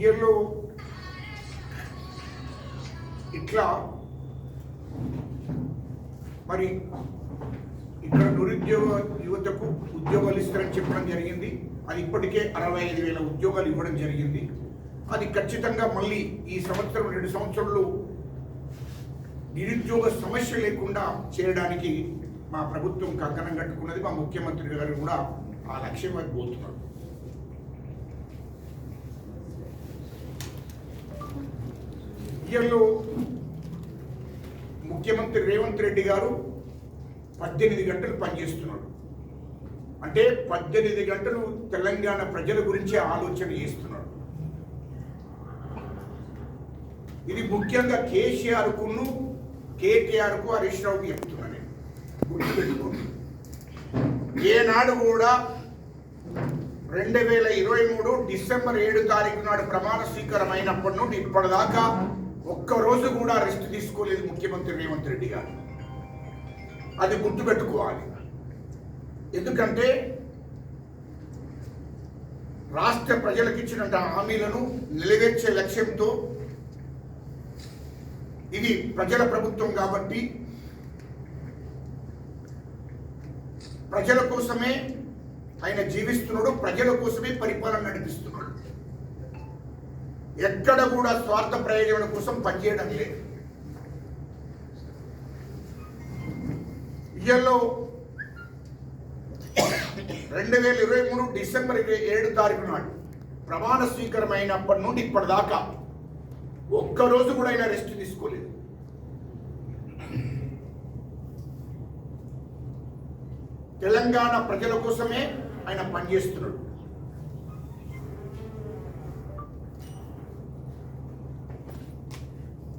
ఇయర్లో ఇట్లా మరి ఇక్కడ నిరుద్యోగ యువతకు ఉద్యోగాలు ఇస్తారని చెప్పడం జరిగింది. అది ఇప్పటికే అరవై ఐదు వేల ఉద్యోగాలు ఇవ్వడం జరిగింది. అది ఖచ్చితంగా మళ్ళీ ఈ సంవత్సరం రెండు సంవత్సరంలో నిరుద్యోగ సమస్య లేకుండా చేయడానికి మా ప్రభుత్వం కంకణం కట్టుకున్నది. మా ముఖ్యమంత్రి గారు కూడా ఆ లక్ష్యం వైపు పోతున్నారు. ఇయర్లో ముఖ్యమంత్రి రేవంత్ రెడ్డి గారు పద్దెనిమిది గంటలు పనిచేస్తున్నాడు. అంటే పద్దెనిమిది గంటలు తెలంగాణ ప్రజల గురించి ఆలోచన చేస్తున్నాడు. ఇది ముఖ్యంగా కేసీఆర్కును కేటీఆర్కు హరీష్ రావుకి చెప్తున్నా నేను. గుర్తుపెట్టుకోండి. ఏనాడు కూడా రెండు వేల ఇరవై మూడు డిసెంబర్ ఏడు తారీఖు నాడు ప్రమాణ స్వీకారం అయినప్పటి నుండి ఇప్పటిదాకా ఒక్క రోజు కూడా రెస్ట్ తీసుకోలేదు ముఖ్యమంత్రి రేవంత్ రెడ్డి గారు. అది గుర్తుపెట్టుకోవాలి ఎందుకంటే రాష్ట్ర ప్రజలకు ఇచ్చిన హామీలను నెరవేర్చే లక్ష్యంతో ఇది ప్రజల ప్రభుత్వం కాబట్టి ప్రజల కోసమే ఆయన జీవిస్తున్నాడు ప్రజల కోసమే పరిపాలన నడిపిస్తున్నాడు. ఎక్కడ కూడా స్వార్థ ప్రయోజనం కోసం పనిచేయడం లేదు. ఇయర్లో రెండు వేల ఇరవై మూడు డిసెంబర్ ఇరవై ఏడు తారీఖు నాడు ప్రమాణ స్వీకారం అయినప్పటి నుండి ఇప్పటిదాకా ఒక్కరోజు కూడా ఆయన రెస్ట్ తీసుకోలేదు. తెలంగాణ ప్రజల కోసమే ఆయన పనిచేస్తున్నాడు.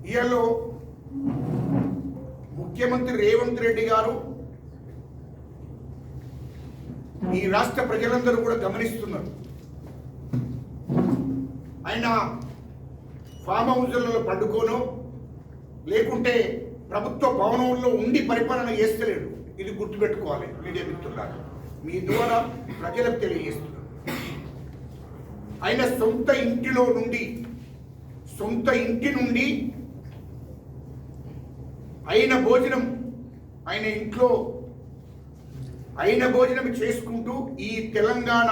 ఇయర్లో ముఖ్యమంత్రి రేవంత్ రెడ్డి గారు ఈ రాష్ట్ర ప్రజలందరూ కూడా గమనిస్తున్నారు. ఆయన ఫామ్ హౌజులలో పండుకోను లేకుంటే ప్రభుత్వ భవనంలో ఉండి పరిపాలన చేస్తలేడు. ఇది గుర్తుపెట్టుకోవాలి మీడియా మిత్రులారా. మీ ద్వారా ప్రజలకు తెలియజేస్తున్నారు. ఆయన సొంత ఇంటిలో నుండి సొంత ఇంటి నుండి అయిన భోజనం ఆయన ఇంట్లో అయిన భోజనం చేసుకుంటూ ఈ తెలంగాణ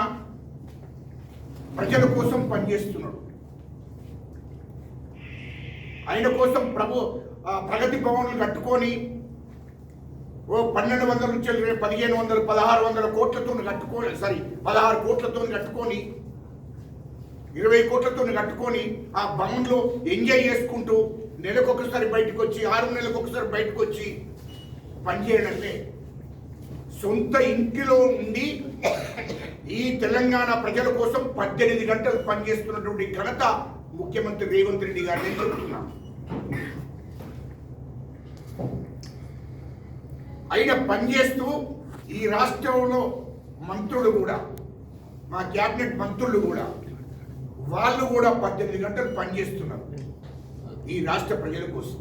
ప్రజల కోసం పనిచేస్తున్నాడు. ఆయన కోసం ప్రభు ఆ ప్రగతి భవన్లు కట్టుకొని ఓ పన్నెండు వందల నుంచి పదిహేను వందలు పదహారు వందల కోట్లతో కట్టుకొని సారీ పదహారు కోట్లతో కట్టుకొని ఇరవై కోట్లతో కట్టుకొని ఆ భవన్లో ఎంజాయ్ చేసుకుంటూ నెలకొకసారి బయటకు వచ్చి ఆరు నెలలకు ఒకసారి బయటకు వచ్చి పనిచేయడంటే సొంత ఇంటిలో ఉండి ఈ తెలంగాణ ప్రజల కోసం పద్దెనిమిది గంటలు పనిచేస్తున్నటువంటి ఘనత ముఖ్యమంత్రి రేవంత్ రెడ్డి గారిని చెబుతున్నాను ఆయన పనిచేస్తూ ఈ రాష్ట్రంలో మంత్రులు కూడా మా క్యాబినెట్ మంత్రులు కూడా వాళ్ళు కూడా పద్దెనిమిది గంటలు పనిచేస్తున్నారు ఈ రాష్ట్ర ప్రజల కోసం.